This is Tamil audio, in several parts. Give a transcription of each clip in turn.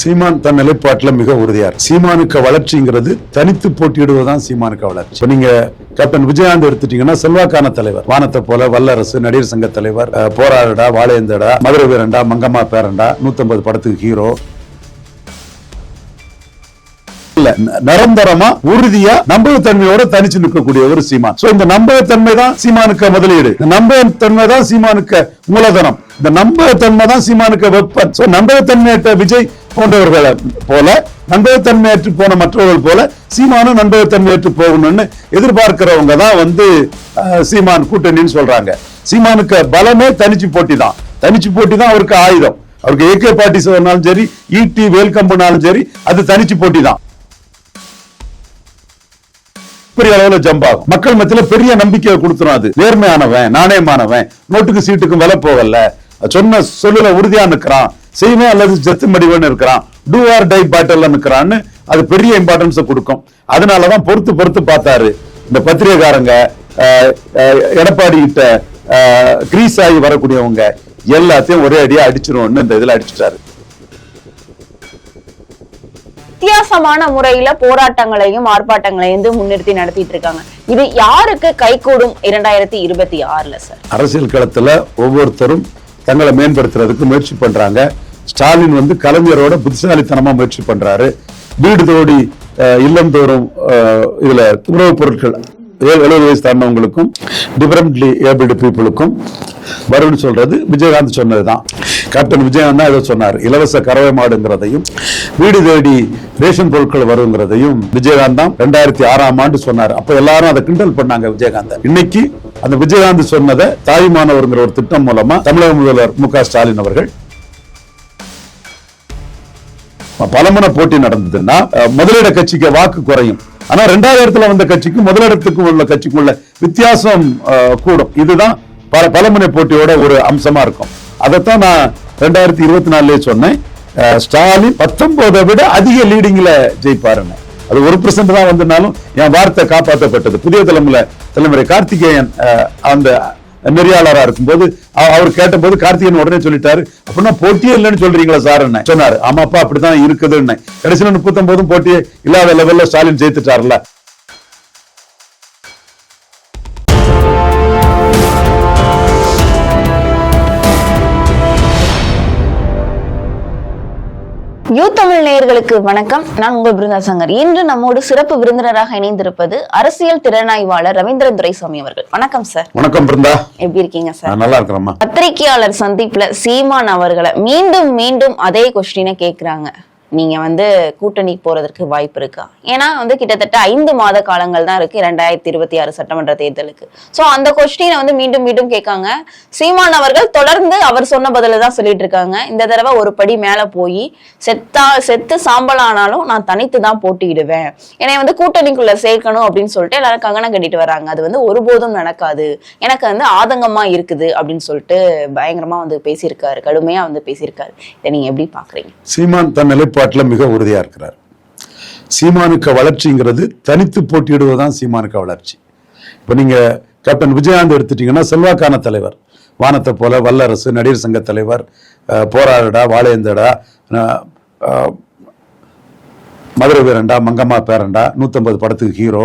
சீமான் தன் நிலைப்பாட்டில் மிக உறுதியார். சீமானுக்கு வளர்ச்சிங்கிறது தனித்து போட்டியிடுவதுதான் சீமானுக்கு வளர்ச்சி. இப்ப நீங்க கேப்டன் விஜயகாந்த் எடுத்துட்டீங்கன்னா செல்வாக்கான தலைவர். வானத்தை போல வல்லரசு நடிகர் சங்க தலைவர் போராடடா வாழையந்தடா மதுரை வீரண்டா மங்கம்மா பேரண்டா நூத்தம்பது படத்துக்கு ஹீரோ இல்ல. ந- நிரந்தரமா உறுதியா நம்பகத்தன்மையோட தனிச்சு நிற்கக்கூடிய ஒரு சீமான். சோ இந்த நம்பகத்தன்மை தான் சீமானுக்கு முதலீடு. இந்த நம்பகத்தன்மை தான் சீமானுக்கு மூலதனம். இந்த நம்பகத்தன்மை தான் சீமானுக்கு வெப்பன். சோ நம்பகத்தன்மையற்ற விஜய் போன்றவர்களை போல நம்பகத்தன்மையற்று போன மற்றவர்கள் போல சீமானும் நம்பகத்தன்மையற்று போகணும்னு எதிர்பார்க்கிறவங்க தான் வந்து சீமான் கூட்டணின்னு சொல்றாங்க. சீமானுக்கு பலமே தனிச்சு போட்டி தான். தனிச்சு போட்டி தான் அவருக்கு ஆயுதம். அவருக்கு ஏகே பார்ட்டி சொன்னாலும் சரி ஈட்டி வேல்கம்புனாலும் சரி அது தனிச்சு போட்டி தான். பெரிய அளவுல ஜம்ப் ஆகும். மக்கள் மத்தியில பெரிய நம்பிக்கையை கொடுத்துரும் அது. நேர்மையானவன் நாணயமானவன் நோட்டுக்கு சீட்டுக்கும் விலை போகல. சொன்ன சொல்லுல உறுதியா நிற்கிறான் செய்வேன் அல்லது ஜத்து மடிவன் இருக்கிறான் டூ ஆர் டை பேட்டல்ல நிற்கிறான்னு அது பெரிய இம்பார்ட்டன்ஸை கொடுக்கும். அதனாலதான் பொறுத்து பொறுத்து பார்த்தாரு. இந்த பத்திரிகைக்காரங்க எடப்பாடி கிட்ட கிரீஸ் ஆகி வரக்கூடியவங்க எல்லாத்தையும் ஒரே அடியா அடிச்சிருவோம்னு இந்த இதுல அடிச்சுட்டாரு. வித்தியாசமான முறையில போராட்டங்களையும் ஆர்ப்பாட்டங்களையும் வந்து முன்னிறுத்தி நடத்திட்டு இருக்காங்க. இது யாருக்கு கைகூடும் இரண்டாயிரத்தி இருபத்தி ஆறுல சார் அரசியல் களத்துல ஒவ்வொருத்தரும் தங்களை மேம்படுத்துறதுக்கு முயற்சி பண்றாங்க. ஸ்டாலின் வந்து கலைஞரோட புத்திசாலித்தனமா முயற்சி பண்றாரு. வீடு தோடி அஹ், இல்லந்தோறும் இதுல உணவுப் பொருட்கள் எழுபது வயசு தாண்டவங்களுக்கும் டிஃபரெண்ட்லி ஏபிள்டு பீப்புளுக்கும் வரும்னு சொல்றது விஜயகாந்த் சொன்னது தான் கேப்டன் விஜயகாந்த் தான் ஏதோ சொன்னார். இலவச கறவை மாடுங்கிறதையும் வீடு தேடி ரேஷன் பொருட்கள் வருங்கிறதையும் விஜயகாந்த் தான் ரெண்டாயிரத்தி ஆறாம் ஆண்டு சொன்னார். அப்போ எல்லாரும் அதை கிண்டல் பண்ணாங்க விஜயகாந்த். இன்னைக்கு அந்த விஜயகாந்த் சொன்னதை தாய்மானவர்ங்கிற ஒரு திட்டம் மூலமா தமிழக முதல்வர் மு ஸ்டாலின் அவர்கள் பலமுன போட்டி நடந்ததுன்னா முதலிட கட்சிக்கு வாக்கு குறையும். ஆனா ரெண்டாவது இடத்துல வந்த கட்சிக்கு முதலிடத்துக்கு உள்ள கட்சிக்கு உள்ள வித்தியாசம் கூடும். இதுதான் பல பலமுனை போட்டியோட ஒரு அம்சமா இருக்கும். அதைத்தான் நான் ரெண்டாயிரத்தி இருபத்தி நாலுலேயே சொன்னேன். ஸ்டாலின் பத்தொன்பதை விட அதிக லீடிங்ல ஜெயிப்பாருன்னு. அது ஒரு பர்சன்ட் தான் வந்திருந்தாலும் என் வார்த்தை காப்பாற்றப்பட்டது புதிய தலைமுறை தலைமுறை கார்த்திகேயன் அந்த நெறியாளராக இருக்கும்போது அவர் கேட்டபோது கார்த்திகேயன் உடனே சொல்லிட்டாரு அப்படின்னா போட்டியே இல்லைன்னு சொல்றீங்களா சார்? என்ன சொன்னாரு. ஆமாப்பா அப்படிதான் இருக்குதுன்னு. கடைசியில் முப்பத்தொன்பதும் போட்டியே இல்லாத லெவலில் ஸ்டாலின் ஜெயித்துட்டார்ல யூ தமிழ் நேயர்களுக்கு வணக்கம். நான் உங்கள் பிருந்தா சங்கர் இன்று நம்மோடு சிறப்பு விருந்தினராக இணைந்திருப்பது அரசியல் திறனாய்வாளர் ரவீந்திரன் துரைசாமி அவர்கள். வணக்கம் சார் வணக்கம் பிருந்தா. எப்படி இருக்கீங்க சார் நல்லா இருக்கிறேம்மா. பத்திரிகையாளர் சந்திப்புல சீமான் அவர்களை மீண்டும் மீண்டும் அதே கொஸ்டினை கேக்குறாங்க. நீங்க வந்து கூட்டணி போறதற்கு வாய்ப்பு இருக்கா? ஏன்னா வந்து கிட்டத்தட்ட ஐந்து மாத காலங்கள் தான் இருக்கு இரண்டாயிரத்தி இருபத்தி ஆறு சட்டமன்ற தேர்தலுக்கு. சோ அந்த கொஸ்டினை வந்து மீண்டும் மீண்டும் கேட்காங்க. சீமான் அவர்கள் தொடர்ந்து அவர் சொன்ன பதில தான் சொல்லிட்டு இருக்காங்க. இந்த தடவை ஒரு படி மேல போய் செத்தா செத்து சாம்பல் ஆனாலும் நான் தனித்து தான் போட்டியிடுவேன். என்னை வந்து கூட்டணிக்குள்ள சேர்க்கணும் அப்படின்னு சொல்லிட்டு எல்லாரும் கங்கணம் கட்டிட்டு வராங்க. அது வந்து ஒருபோதும் நடக்காது. எனக்கு வந்து ஆதங்கமா இருக்குது அப்படின்னு சொல்லிட்டு பயங்கரமா வந்து பேசியிருக்காரு. கடுமையா வந்து பேசியிருக்காரு. இதை நீங்க எப்படி பாக்குறீங்க? சீமான் தன் நிலைப்பாட்டில் மிக உறுதியாக இருக்கிறார். சீமானுக்கு வளர்ச்சிங்கிறது தனித்து போட்டியிடுவது தான் சீமானுக்கு வளர்ச்சி. இப்போ நீங்கள் கேப்டன் விஜயகாந்த் எடுத்துட்டீங்கன்னா செல்வாக்கான தலைவர். வானத்தை போல வல்லரசு நடிகர் சங்க தலைவர் போராடடா வாழையந்தடா மதுரை வீரண்டா மங்கம்மா பேரண்டா நூற்றம்பது படத்துக்கு ஹீரோ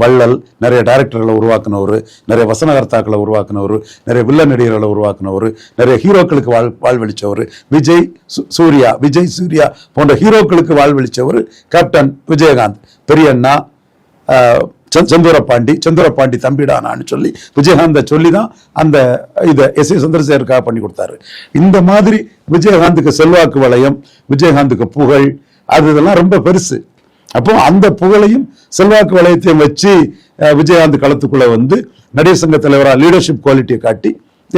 வள்ளல் நிறைய டைரக்டர்களை உருவாக்குனவர் நிறைய வசனகர்த்தாக்களை உருவாக்குனவர் நிறைய வில்ல நடிகர்களை உருவாக்குனவர் நிறைய ஹீரோக்களுக்கு வாழ் வாழ்வழித்தவர் விஜய் சு- சூர்யா விஜய் சூர்யா போன்ற ஹீரோக்களுக்கு வாழ்வளிச்சவர் கேப்டன் விஜயகாந்த். பெரியண்ணா ஆஹ், செ- செந்தூரப்பாண்டி செந்தூரப்பாண்டி தம்பிடானான்னு சொல்லி விஜயகாந்தை சொல்லி தான் அந்த இதை எஸ் ஏ சந்திரசேகருக்காக பண்ணி கொடுத்தாரு. இந்த மாதிரி விஜயகாந்துக்கு செல்வாக்கு வளையம் விஜயகாந்துக்கு புகழ் அது இதெல்லாம் ரொம்ப பெருசு. அப்போ அந்த புகழையும் செல்வாக்கு வளையத்தையும் வச்சு விஜயகாந்த் களத்துக்குள்ள வந்து நடிகர் சங்க தலைவராக லீடர்ஷிப் குவாலிட்டியை காட்டி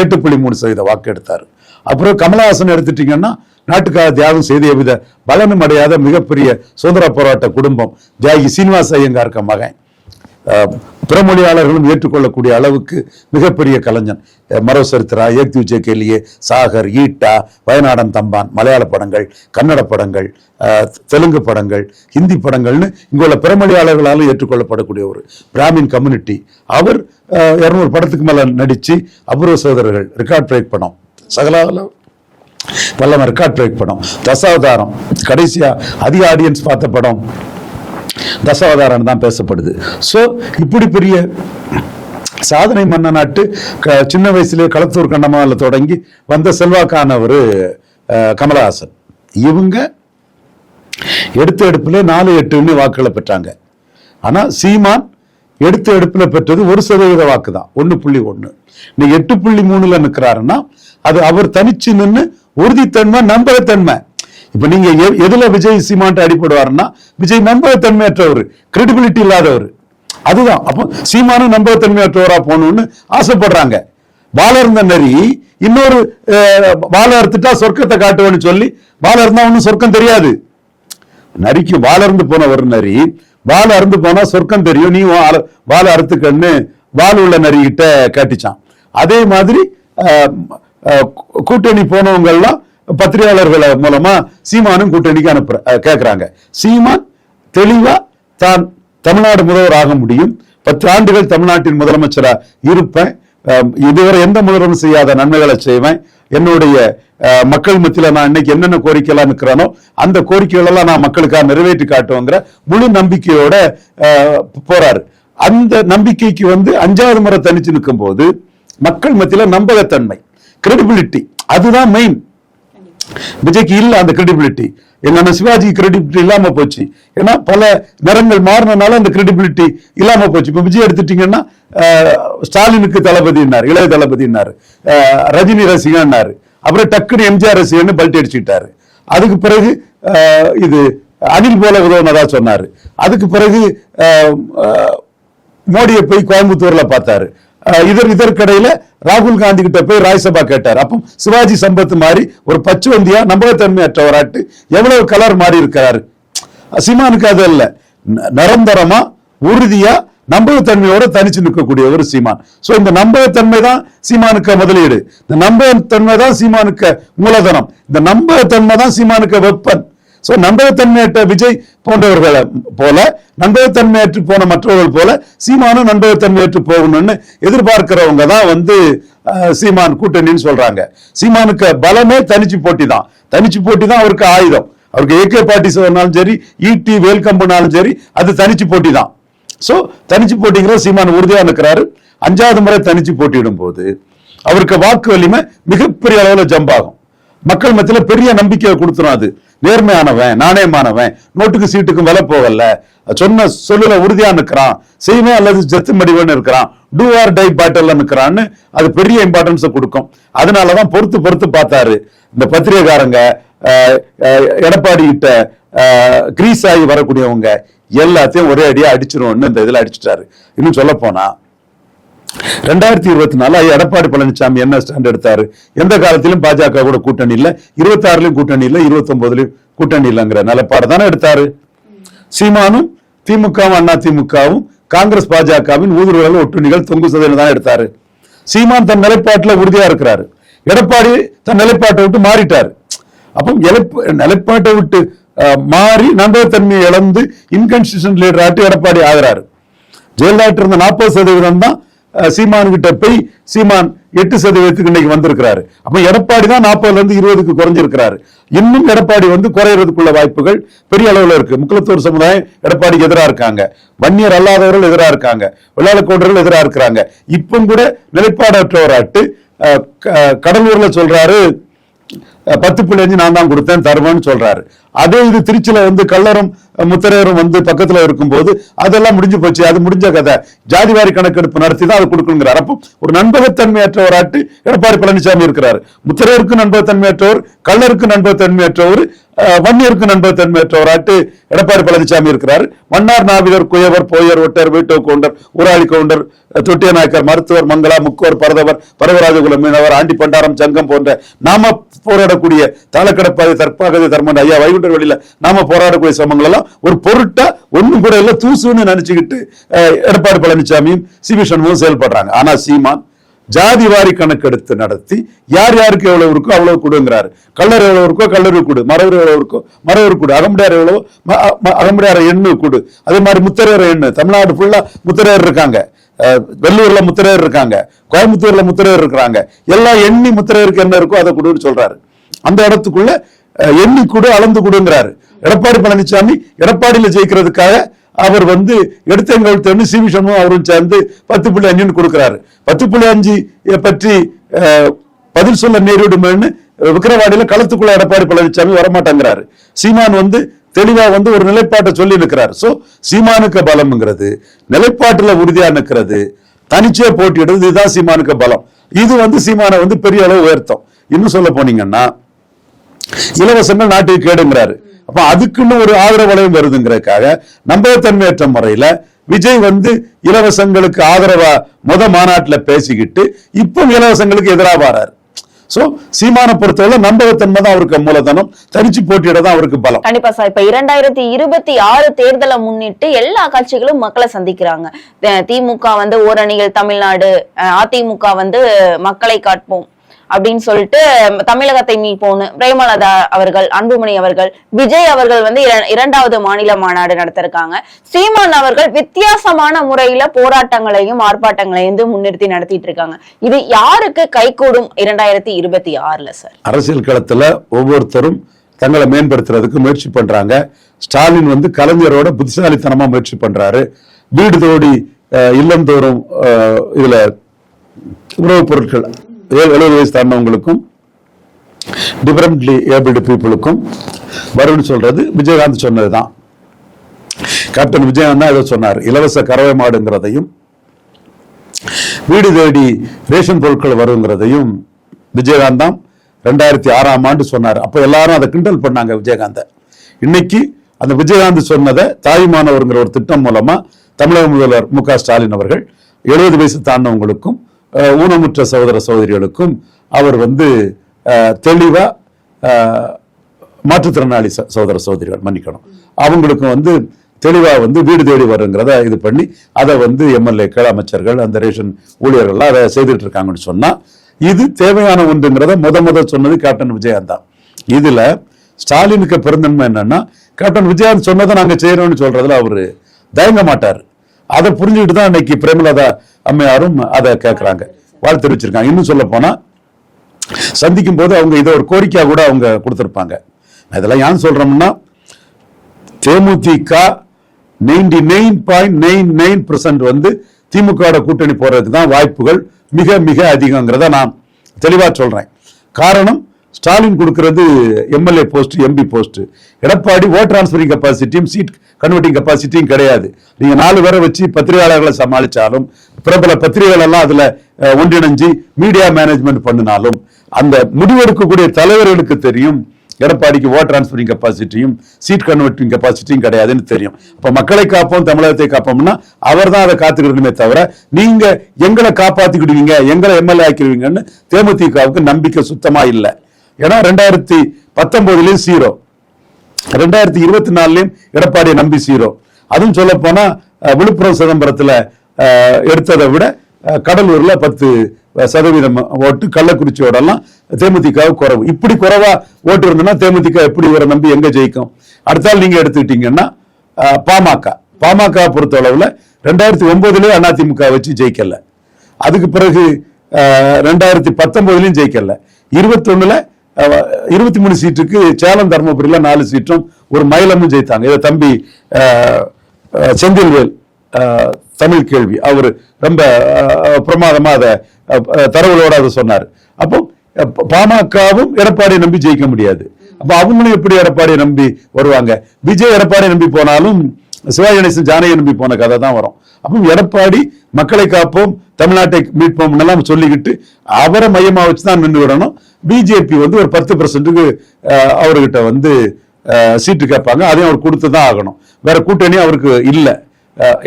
எட்டு புள்ளி மூணு சதவீத வாக்கு எடுத்தார். அப்புறம் கமலஹாசன் எடுத்துட்டீங்கன்னா நாட்டுக்காக தியாகம் செய்த வித பலனும் அடையாத மிகப்பெரிய சுதந்திர போராட்ட குடும்பம் தியாகி சீனிவாச ஐயங்கார்க்க மகன். பிறமொழியாளர்களும் ஏற்றுக்கொள்ளக்கூடிய அளவுக்கு மிகப்பெரிய கலைஞன். மரோ சரித்திரா ஏக்தி விஜய் கேலியே சாகர் ஈட்டா வயநாடன் தம்பான் மலையாள படங்கள் கன்னட படங்கள் தெலுங்கு படங்கள் ஹிந்தி படங்கள்னு இங்குள்ள பிறமொழியாளர்களாலும் ஏற்றுக்கொள்ளப்படக்கூடிய ஒரு பிராமின் கம்யூனிட்டி. அவர் இருநூறு படத்துக்கு மேல நடிச்சு அபூர்வ சோதரர்கள் ரெக்கார்ட் பிரேக் படம். சகல பல்லவன் ரெக்கார்ட் பிரேக் படம். தசாவதாரம். கடைசியா அதிக ஆடியன்ஸ் பார்த்த படம். தசாவதாரம் தான் பேசப்படுது. ஸோ இப்படி பெரிய சாதனை மன்ன நாட்டு சின்ன வயசுலேயே களத்தூர் கண்ணமாவில் தொடங்கி வந்த செல்வாக்கானவர் கமலஹாசன். இவங்க எடுத்த எடுப்பில் நாலு எட்டுன்னு வாக்குகளை பெற்றாங்க. ஆனா சீமான் எடுத்த எடுப்பில் பெற்றது ஒரு சதவீத வாக்கு தான் ஒன்று புள்ளி ஒண்ணு நீ எட்டு புள்ளி மூணுல நிக்கிறாருன்னா அது அவர் தனிச்சு நின்னு உறுதித்தன்மை நம்பகத்தன்மை. இப்ப நீங்க எ- எதுல விஜய் சீமான்ட்டு அடிப்படுவாருன்னா விஜய் நம்பகத்தன்மையற்றவர் கிரெடிபிலிட்டி இல்லாதவர். அதுதான். அப்போ சீமானும் நம்பகத்தன்மையற்றவரா போகணும்னு ஆசைப்படுறாங்க. வாழ இருந்த நரி இன்னொரு அஹ், அறுத்துட்டா சொர்க்கத்தை காட்டுவேன்னு சொல்லி வாழ இருந்தா ஒன்னும் சொர்க்கம் தெரியாது. நரிக்கு வாழ அறுந்து போன ஒரு நரி வாழ அறுந்து போனா சொர்க்கம் தெரியும். நீ வாழ- வாழை அறுத்துக்கன்னு வால் உள்ள நரிகிட்ட காட்டிச்சான். அதே மாதிரி கூட்டணி போனவங்க எல்லாம் பத்திரிகையாளர்கள் மூலமா சீமானும் கூட்டணிக்கு அனுப்புற கேட்கிறாங்க சீமான் தெளிவா தான் தமிழ்நாடு முதல்வர் ஆக முடியும். பத்து ஆண்டுகள் தமிழ்நாட்டின் முதலமைச்சரா இருப்பேன். இதுவரை எந்த முதலமைச்சர் செய்யாத நன்மைகளை செய்வேன். என்னுடைய மக்கள் மத்தியில நான் இன்னைக்கு என்னென்ன கோரிக்கைலாம் இருக்கிறானோ அந்த கோரிக்கைகள் எல்லாம் நான் மக்களுக்காக நிறைவேற்றி காட்டுவோங்கிற முழு நம்பிக்கையோட போறாரு. அந்த நம்பிக்கைக்கு வந்து அஞ்சாவது முறை தனிச்சு நிற்கும் போது மக்கள் மத்தியில நம்பகத்தன்மை கிரெடிபிலிட்டி அதுதான் மெயின் விஜய்க்கு இல்லை அந்த கிரெடிபிலிட்டி என்னன்னா சிவாஜி கிரெடிபிலிட்டி இல்லாம போச்சு. ஏன்னா பல நிறங்கள் மாறினால அந்த கிரெடிபிலிட்டி இல்லாம போச்சு. இப்ப விஜய் எடுத்துட்டீங்கன்னா ஸ்டாலினுக்கு தளபதினார் இளைய தளபதினார் ரஜினி ரசிகன்னார் அப்புறம் டக்குனு எம்ஜிஆர் ரசிகன்னு பல்ட்டி அடிச்சுக்கிட்டாரு. அதுக்கு பிறகு இது அனில் போல உதவுனதா சொன்னாரு. அதுக்கு பிறகு மோடியை போய் கோயம்புத்தூர்ல பார்த்தாரு. இதர் இதற்கிடையில ராகுல் காந்தி கிட்ட போய் ராஜ்சபா கேட்டார். அப்போ சிவாஜி சம்பத் மாதிரி ஒரு பச்சுவந்தியா நம்பகத்தன்மையற்றவராட்டு எவ்வளவு கலர் மாறி இருக்கிறாரு? சீமானுக்கு அது அல்ல. ந- நிரந்தரமா உறுதியா நம்பகத்தன்மையோட தனிச்சு நிற்கக்கூடிய ஒரு சீமான். சோ இந்த நம்பகத்தன்மை தான் சீமானுக்கு முதலீடு. இந்த நம்பகத்தன்மை தான் சீமானுக்கு மூலதனம். இந்த நம்பகத்தன்மை தான் சீமானுக்கு வெப்பன். சோ நம்பகத்தன்மையற்ற விஜய் போன்றவர்களை போல நம்பகத்தன்மையற்று போன மற்றவர்கள் போல சீமானும் நம்பகத்தன்மையற்று போகணும்னு எதிர்பார்க்கிறவங்க தான் வந்து சீமான் கூட்டணின்னு சொல்றாங்க. சீமானுக்கு பலமே தனிச்சு போட்டி தான். தனிச்சு போட்டி தான் அவருக்கு ஆயுதம். அவருக்கு ஏகே பாட்டி சொன்னாலும் சரி ஈட்டி வேல்கம்புனாலும் சரி அது தனிச்சு போட்டி தான். ஸோ தனிச்சு போட்டிங்கிற சீமான் உறுதியாக இருக்கிறாரு அஞ்சாவது முறை தனிச்சு போட்டியிடும் போது அவருக்கு வாக்கு வலிமை மிகப்பெரிய அளவில் ஜம்ப் ஆகும். மக்கள் மத்தியில பெரிய நம்பிக்கையை கொடுத்துரும் அது. நேர்மையானவன் நாணயமானவன் நோட்டுக்கு சீட்டுக்கும் விலை போகல. சொன்ன சொல்லுல உறுதியா நிற்கிறான் செய்வேன் அல்லது ஜத்து மடிவன் இருக்கிறான் டூ ஆர் டை பேட்டல்ல நிற்கிறான்னு அது பெரிய இம்பார்ட்டன்ஸை கொடுக்கும். அதனாலதான் பொறுத்து பொறுத்து பார்த்தாரு. இந்த பத்திரிகைக்காரங்க எடப்பாடி கிட்ட கிரீஸ் ஆகி வரக்கூடியவங்க எல்லாத்தையும் ஒரே அடியா அடிச்சிருவோம்னு இந்த இதுல அடிச்சிட்டாரு. இன்னும் சொல்ல போனா ரெண்டாயிரத்தி இருபத்தி நாலு எடப்பாடி பழனிசாமி என்ன ஸ்டாண்ட் எடுத்தாரு? எந்த காலத்திலும் பாஜக கூட கூட்டணி இல்ல. இருபத்தி ஆறுலயும் கூட்டணி இல்ல இருபத்தி ஒன்பதுலயும் கூட்டணி இல்லைங்கிற நிலப்பாடு தானே எடுத்தாரு. சீமானும் திமுகவும் அண்ணா திமுகவும் காங்கிரஸ் பாஜகவின் ஊதுருவல் ஒட்டுணிகள் தொங்கு சதவீதம் தான் எடுத்தாரு. சீமான் தன் நிலைப்பாட்டுல உறுதியா இருக்கிறாரு. எடப்பாடி தன் நிலைப்பாட்டை விட்டு மாறிட்டாரு. அப்போ நிலைப்பாட்டை விட்டு மாறி நம்பகத்தன்மையை இழந்து இன்கன்ஸ்டியூஷன் லீடர் ஆட்டு எடப்பாடி ஆகிறாரு. ஜெயலலிதா இருந்த நாற்பது சதவீதம் தான் சீமான்கிட்ட போய் சீமான் எட்டு சதவீதத்துக்கு இன்னைக்கு வந்திருக்கிறாரு. அப்ப எடப்பாடி தான் நாற்பதுல இருந்து இருபதுக்கு குறைஞ்சிருக்கிறாரு. இன்னும் எடப்பாடி வந்து குறையறதுக்குள்ள வாய்ப்புகள் பெரிய அளவுல இருக்கு. முக்கலத்தூர் சமுதாயம் எடப்பாடிக்கு எதிரா இருக்காங்க. வன்னியர் அல்லாதவர்கள் எதிரா இருக்காங்க. வெள்ளாளக்கோடர்கள் எதிரா இருக்கிறாங்க. இப்போ கூட நிலைப்பாடற்றவராட்டு அஹ், கடலூர்ல சொல்றாரு பத்து புள்ளி அஞ்சு நான் தான் கொடுத்தேன் தருவேன்னு சொல்றாரு. அதே இது திருச்சியில வந்து கல்லறம் முத்தரையரும் வந்து பக்கத்துல இருக்கும்போது அதெல்லாம் முடிஞ்சு போச்சு. அது முடிஞ்ச கதை. ஜாதிவாரி கணக்கெடுப்பு நடத்தி தான் அது கொடுக்கணுங்கிறார். அப்போ ஒரு நண்பகத்தன்மையற்றவராட்டு எடப்பாடி பழனிசாமி இருக்கிறார். முத்தரையருக்கு நண்பகத்தன்மையற்றவர் கள்ளருக்கு நண்பகத்தன்மையற்றவர் அஹ், வன்னியருக்கு நண்பகத்தன்மையற்றவராட்டு எடப்பாடி பழனிசாமி இருக்கிறார். மன்னார் நாவிகர் குயவர் போயர் ஒட்டர் வீட்டோ கவுண்டர் ஊராளி கவுண்டர் தொட்டிய நாயக்கர் மருத்துவர் மங்களா முக்கோர் பரதவர் பரவராஜகுல மீனவர் ஆண்டி பண்டாரம் சங்கம் போன்ற நாம போராடக்கூடிய தாளக்கடப்பாதை தற்பாகதை தர்மன் ஐயா வைகுண்டர் வழியில நாம போராடக்கூடிய சமங்கள் எல்லாம் ஒரு பொருட்டா ஒண்ணும் கூட இல்ல தூசுன்னு நினைச்சுக்கிட்டு எடப்பாடி பழனிசாமியும் சிவி சண்முகம் செயல்படுறாங்க. ஆனா சீமான் ஜாதி வாரி கணக்கெடுத்து நடத்தி யார் யாருக்கு எவ்வளவு இருக்கோ அவ்வளவு கொடுங்கிறாரு. கல்லர் எவ்வளவு இருக்கோ கல்லூரி கொடு மரவர் எவ்வளவு இருக்கோ மரவர் கொடு அகமுடையார் எவ்வளவு ம- எண்ணு கொடு. அதே மாதிரி முத்தரையர் எண்ணு. தமிழ்நாடு ஃபுல்லா முத்தரையர் இருக்காங்க. அஹ், வெள்ளூர்ல முத்திரையர் இருக்காங்க. கோயம்புத்தூர்ல முத்திரையர் இருக்கிறாங்க. எல்லாம் எண்ணி முத்திரையருக்கு என்ன இருக்கோ அதை கொடுன்னு சொல்றாரு. அந்த இடத்துக்குள்ள அஹ், எண்ணி கொடு அளந்து கொடுங்கிறாரு. எடப்பாடி பழனிசாமி எடப்பாடியில ஜெயிக்கிறதுக்காக அவர் வந்து எடுத்தங்கள் தெரிஞ்சு சி வி சண்முகம் அவரும் சேர்ந்து பத்து புள்ளி அஞ்சுன்னு கொடுக்கிறாரு. பத்து புள்ளி அஞ்சு பற்றி பதில் சொல்ல நேரிடுமேன்னு விக்கிரவாடியில களத்துக்குள்ள எடப்பாடி பழனிசாமி வரமாட்டேங்கிறாரு. சீமான் வந்து தெளிவா வந்து ஒரு நிலைப்பாட்டை சொல்லி நிற்கிறார் சோ சீமானுக்கு பலம்ங்கிறது நிலைப்பாட்டுல உறுதியா நிற்கிறது தனிச்சே போட்டியிடுறது இதுதான் சீமானுக்கு பலம். இது வந்து சீமானை வந்து பெரிய அளவு உயர்த்தம். இன்னும் சொல்ல போனீங்கன்னா இலவசங்கள் நாட்டுக்கு கேடுங்கிறாரு. அப்ப அதுக்குன்னு ஒரு ஆதரவு வளையம் வருதுங்கிறதுக்காக நம்பகத்தன்மையற்ற முறையில விஜய் வந்து இலவசங்களுக்கு ஆதரவா முத மாநாட்டுல பேசிக்கிட்டு இப்போ இலவசங்களுக்கு எதிராக வராரு. சோ சீமான பொறுத்தவரை நம்பகத்தன்மை தான் அவருக்கு மூலதனம் தனிச்சு போட்டியிட தான் அவருக்கு பலம். கண்டிப்பா சார். இப்ப இரண்டாயிரத்தி இருபத்தி ஆறு தேர்தலை முன்னிட்டு எல்லா கட்சிகளும் மக்களை சந்திக்கிறாங்க. திமுக வந்து ஓரணிகள் தமிழ்நாடு அஹ் அதிமுக வந்து மக்களை காட்போம். அப்படின்னு சொல்லிட்டு தமிழகத்தை மீட்போம்னு பிரேமலதா அவர்கள் அன்புமணி அவர்கள் விஜய் அவர்கள் வந்து இர- இரண்டாவது மாநில மாநாடு நடத்திருக்காங்க. சீமான் அவர்கள் வித்தியாசமான முறையில போராட்டங்களையும் ஆர்ப்பாட்டங்களையும் முன்னிறுத்தி நடத்திட்டு இருக்காங்க. இது யாருக்கு கைகூடும் இரண்டாயிரத்தி இருபத்தி ஆறுல சார் அரசியல் களத்துல ஒவ்வொருத்தரும் தங்களை மேம்படுத்துறதுக்கு முயற்சி பண்றாங்க. ஸ்டாலின் வந்து கலைஞரோட புத்திசாலித்தனமா முயற்சி பண்றாரு. வீடு தோடி அஹ், இல்லந்தோறும் இதுல உணவுப் பொருட்கள் எழுபது வயசு தாண்டவங்களுக்கும் டிஃபரெண்ட்லி ஏபிள்டு பீப்புளுக்கும் வரும்னு சொல்றது விஜயகாந்த் சொன்னதுதான். கேப்டன் விஜயகாந்த் தான் இதை சொன்னார். இலவச கறவை மாடுங்கிறதையும் வீடு தேடி ரேஷன் பொருட்கள் வருங்கிறதையும் விஜயகாந்த் தான் ரெண்டாயிரத்தி ஆறாம் ஆண்டு சொன்னார். அப்போ எல்லாரும் அதை கிண்டல் பண்ணாங்க விஜயகாந்தை. இன்னைக்கு அந்த விஜயகாந்த் சொன்னதை தாய்மானவர்ங்கிற ஒரு திட்டம் மூலமா தமிழக முதல்வர் மு க ஸ்டாலின் அவர்கள் எழுபது வயசு தாண்டவங்களுக்கும் ஊனமுற்ற சகோதர சகோதரிகளுக்கும் அவர் வந்து தெளிவாக தெளிவா மாற்றுத்திறனாளி ச- சகோதர சகோதரிகள் மன்னிக்கணும். அவங்களுக்கும் வந்து தெளிவாக வந்து வீடு தேடி வருங்கிறத இது பண்ணி அதை வந்து எம்எல்ஏக்கள் அமைச்சர்கள் அந்த ரேஷன் ஊழியர்கள்லாம் அதை செய்துட்டு இருக்காங்கன்னு சொன்னால் இது தேவையான ஒன்றுங்கிறத முத முத சொன்னது கேப்டன் விஜயகாந்த் தான். இதில் ஸ்டாலினுக்கு பெருந்தன்மை என்னன்னா கேப்டன் விஜயகாந்த் சொன்னதை நாங்கள் செய்யறோம்னு சொல்றதுல அவர் தயங்க மாட்டார். அதை புரிஞ்சுக்கிட்டு தான் இன்னைக்கு பிரேமலதா அம்மையாரும் அதை கேட்குறாங்க வாழ்த்து தெரிவிச்சிருக்காங்க. இன்னும் சொல்ல போனா சந்திக்கும் போது அவங்க இதை ஒரு கோரிக்கையா கூட அவங்க கொடுத்துருப்பாங்க. அதெல்லாம் இதெல்லாம் ஏன் சொல்றோம்னா தேமுதிக ninety nine point nine nine வந்து திமுக கூட்டணி போடுறதுக்கு தான் வாய்ப்புகள் மிக மிக அதிகங்கிறத நான் தெளிவா சொல்றேன். காரணம் ஸ்டாலின் கொடுக்கறது MLA post MP post Edappadi vote transferring கெப்பாசிட்டியும் seat converting கெப்பாசிட்டியும் கிடையாது. நீங்க நாலு பேரை வச்சு பத்திரிகையாளர்களை சமாளிச்சாலும் பிரபல பத்திரிகைகள் எல்லாம் அதுல ஒன்றிணைஞ்சு மீடியா மேனேஜ்மெண்ட் பண்ணினாலும் அந்த முடிவெடுக்கக்கூடிய தலைவர்களுக்கு தெரியும் எடப்பாடிக்கு ஓட் டிரான்ஸ்பரிங் கெப்பாசிட்டியும் சீட் கன்வெர்ட்டிங் கெப்பாசிட்டியும் கிடையாதுன்னு தெரியும். அப்ப மக்களை காப்போம் தமிழகத்தை காப்போம்னா அவர் தான் அதை காத்துக்கிடணுமே தவிர நீங்க எங்களை காப்பாத்திக்கிடுவீங்க எங்களை எம்எல்ஏ ஆக்கிடுவீங்கன்னு தேமுதிகவுக்கு நம்பிக்கை சுத்தமா இல்லை. ஏன்னா ரெண்டாயிரத்தி பத்தொன்பதுலயும் சீரோ ரெண்டாயிரத்தி இருபத்தி நாலுலயும் எடப்பாடியை நம்பி சீரோ அதுவும் சொல்ல போனா விழுப்புரம் சிதம்பரத்துல எடுத்ததை விட கடலூர்ல பத்து சதவீதம் ஓட்டு கள்ளக்குறிச்சியோட எல்லாம் தேமுதிக குறைவு. இப்படி குறைவா ஓட்டு இருந்ததுன்னா தேமுதிக எப்படி இவரை நம்பி எங்க ஜெயிக்கும்? அடுத்தால் நீங்க எடுத்துக்கிட்டீங்கன்னா பாமக பாமக. பொறுத்த அளவுல ரெண்டாயிரத்தி ஒன்பதுலயே அதிமுக வச்சு ஜெயிக்கல. அதுக்கு பிறகு ரெண்டாயிரத்தி பத்தொன்பதுலயும் ஜெயிக்கல. இருபத்தொன்னுல இருபத்தி மூணு சீட்டுக்கு சேலம் தர்மபுரியில நாலு சீட்டும் ஒரு மயிலமும் ஜெயித்தாங்க. இதை தம்பி அஹ், செந்தில்வேல் தமிழ் கேள்வி. அவர் ரொம்ப பிரமாதமாக பிரமாதமா அதை அஹ், தரவுகளோட அதை சொன்னார். அப்போ பாமகவும் எடப்பாடியை நம்பி ஜெயிக்க முடியாது. அப்போ அவங்களும் எப்படி எடப்பாடியை நம்பி வருவாங்க? விஜய் எடப்பாடியை நம்பி போனாலும் சிவாஜி கணேசன் ஜானகி நம்பி போன கதை தான் வரும். அப்போ எடப்பாடி மக்களை காப்போம் தமிழ்நாட்டை மீட்போம் எல்லாம் சொல்லிக்கிட்டு அவரை மையமா வச்சு தான் நின்று விடணும் பிஜேபி வந்து ஒரு பத்து பர்சன்ட்டுக்கு அவர்கிட்ட வந்து சீட்டு கேட்பாங்க. அதையும் அவர் கொடுத்து தான் ஆகணும். வேற கூட்டணி அவருக்கு இல்லை.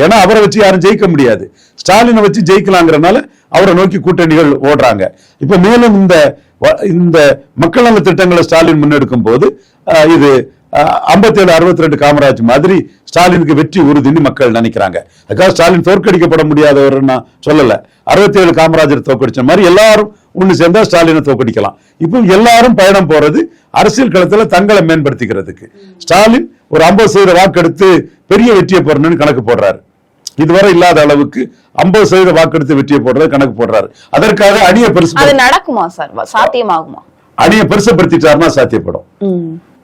ஏன்னா அவரை வச்சு யாரும் ஜெயிக்க முடியாது. ஸ்டாலினை வச்சு ஜெயிக்கலாங்கிறனால அவரை நோக்கி கூட்டணிகள் ஓடுறாங்க. இப்ப மேலும் இந்த வ- இந்த மக்கள் நல திட்டங்களை ஸ்டாலின் முன்னெடுக்கும் போது இது இது ஐம்பத்தேழு அறுபத்தி ரெண்டு காமராஜ் மாதிரி ஸ்டாலினுக்கு வெற்றி உறுதின்னு மக்கள் நினைக்கிறாங்க. அதுக்காக ஸ்டாலின் தோற்கடிக்கப்பட முடியாதவர் நான் சொல்லல. அறுபத்தேழு காமராஜர் தோற்கடிச்ச மாதிரி எல்லாரும் ஒண்ணு சேர்ந்தா ஸ்டாலினை தோற்கடிக்கலாம். இப்போ எல்லாரும் பயணம் போறது அரசியல் களத்துல தங்களை மேம்படுத்திக்கிறதுக்கு. ஸ்டாலின் ஒரு ஐம்பது சதவீத வாக்கெடுத்து பெரிய வெற்றியை போறணும்னு கணக்கு போடுறாரு. இதுவரை இல்லாத அளவுக்கு ஐம்பது சதவீத வாக்கெடுத்து வெற்றியை போடுறது கணக்கு போடுறாரு. அதற்காக அணியை பெருசு நடக்குமா சார்? சாத்தியமாகுமா? அணியை பெருசப்படுத்திட்டாருன்னா சாத்தியப்படும்.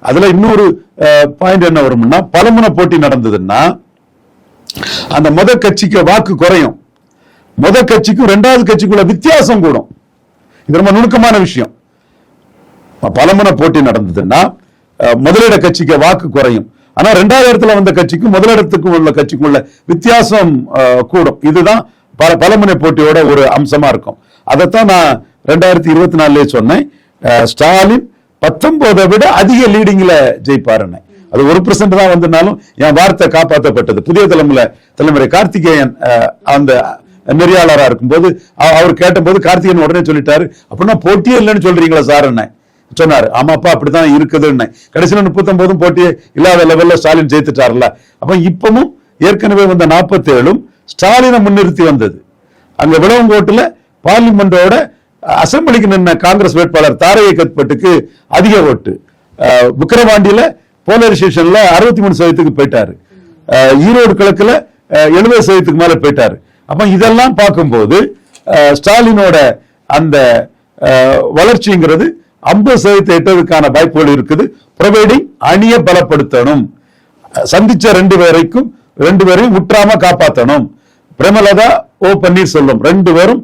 அதுல இன்னொரு பாயிண்ட் என்ன வரும்னா பலமுனை போட்டி நடந்ததுன்னா அந்த முத கட்சிக்கு வாக்கு குறையும். முத கட்சிக்கும் ரெண்டாவது கட்சிக்குள்ள வித்தியாசம் கூடும். இது ரொம்ப நுணுக்கமான விஷயம். பலமுனை போட்டி நடந்ததுன்னா முதலிட கட்சிக்கு வாக்கு குறையும். ஆனா ரெண்டாவது இடத்துல வந்த கட்சிக்கும் முதலிடத்துக்கும் உள்ள கட்சிக்கும் உள்ள வித்தியாசம் கூடும். இதுதான் பல பலமுனை போட்டியோட ஒரு அம்சமா இருக்கும். அதைத்தான் நான் ரெண்டாயிரத்தி இருபத்தி நாலுலேயே சொன்னேன். ஸ்டாலின் பத்தொன்பதை விட அதிக லீடிங்ல ஜெயிப்பாருன்னு அது ஒரு பர்சன்ட் தான் வந்தனாலும் என் வார்த்தை காப்பாற்றப்பட்டது புதிய தலைமுறை தலைமுறை கார்த்திகேயன் அஹ், அந்த நெறியாளராக இருக்கும்போது அவர் கேட்டபோது கார்த்திகேயன் உடனே சொல்லிட்டாரு அப்படின்னா போட்டியே இல்லைன்னு சொல்றீங்களா சார் என்ன. சொன்னார் ஆமாப்பா அப்படிதான் இருக்குதுன்னு கடைசியில முப்பத்தொன்பதும் போட்டியே இல்லாத லெவல்ல ஸ்டாலின் ஜெயித்துட்டார்ல. அப்ப இப்பவும் ஏற்கனவே வந்த நாற்பத்தேழும் ஸ்டாலினை முன்னிறுத்தி வந்தது. அங்க விளவங்கோட்டில் பார்லிமெண்டோட அசம்பிளிக்கு நின்ன காங்கிரஸ் வேட்பாளர் தாரையை கத்பட்டுக்கு அதிக ஓட்டு. விக்கிரவாண்டியில போலரைசேஷன்ல அறுபத்தி மூணு சதவீதத்துக்கு போயிட்டாரு. அஹ், ஈரோடு கிழக்குல எழுபது சதவீதத்துக்கு மேல போயிட்டாரு. அப்ப இதெல்லாம் பார்க்கும்போது ஸ்டாலினோட அந்த வளர்ச்சிங்கிறது ஐம்பது சதவீதத்தை எட்டதுக்கான வாய்ப்புகள் இருக்குது. ப்ரொவைடிங் அணியை பலப்படுத்தணும். சந்திச்ச ரெண்டு பேரைக்கும் ரெண்டு பேரையும் உற்றாம காப்பாத்தணும். பிரேமலதா ஓ பன்னீர்செல்வம் ரெண்டு பேரும்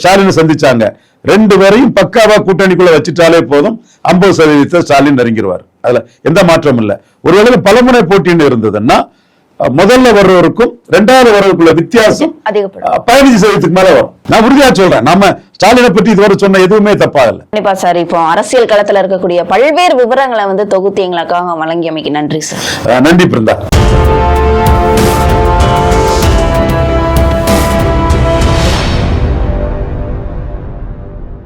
ஸ்டாலினை சந்திச்சாங்க. ரெண்டு பேரையும் பக்காவா கூட்டணிக்குள்ள வச்சுட்டாலே போதும். ஐம்பது சதவீதத்தை ஸ்டாலின் நெருங்கிடுவார் அதுல எந்த மாற்றமும் இல்ல. ஒருவேளை பலமுனை போட்டின்னு இருந்ததுன்னா முதல்ல வர்றவருக்கும் ரெண்டாவது வர்றவருக்குள்ள வித்தியாசம் பதினஞ்சு சதவீதத்துக்கு மேல வரும். நான் உறுதியா சொல்றேன். நம்ம ஸ்டாலினை பற்றி இதுவரை சொன்ன எதுவுமே தப்பாகல கண்டிப்பா சார். இப்போ அரசியல் களத்துல இருக்கக்கூடிய பல்வேறு விவரங்களை வந்து தொகுத்து எங்களுக்காக வழங்கியமைக்கு நன்றி சார். நன்றி பிருந்தா.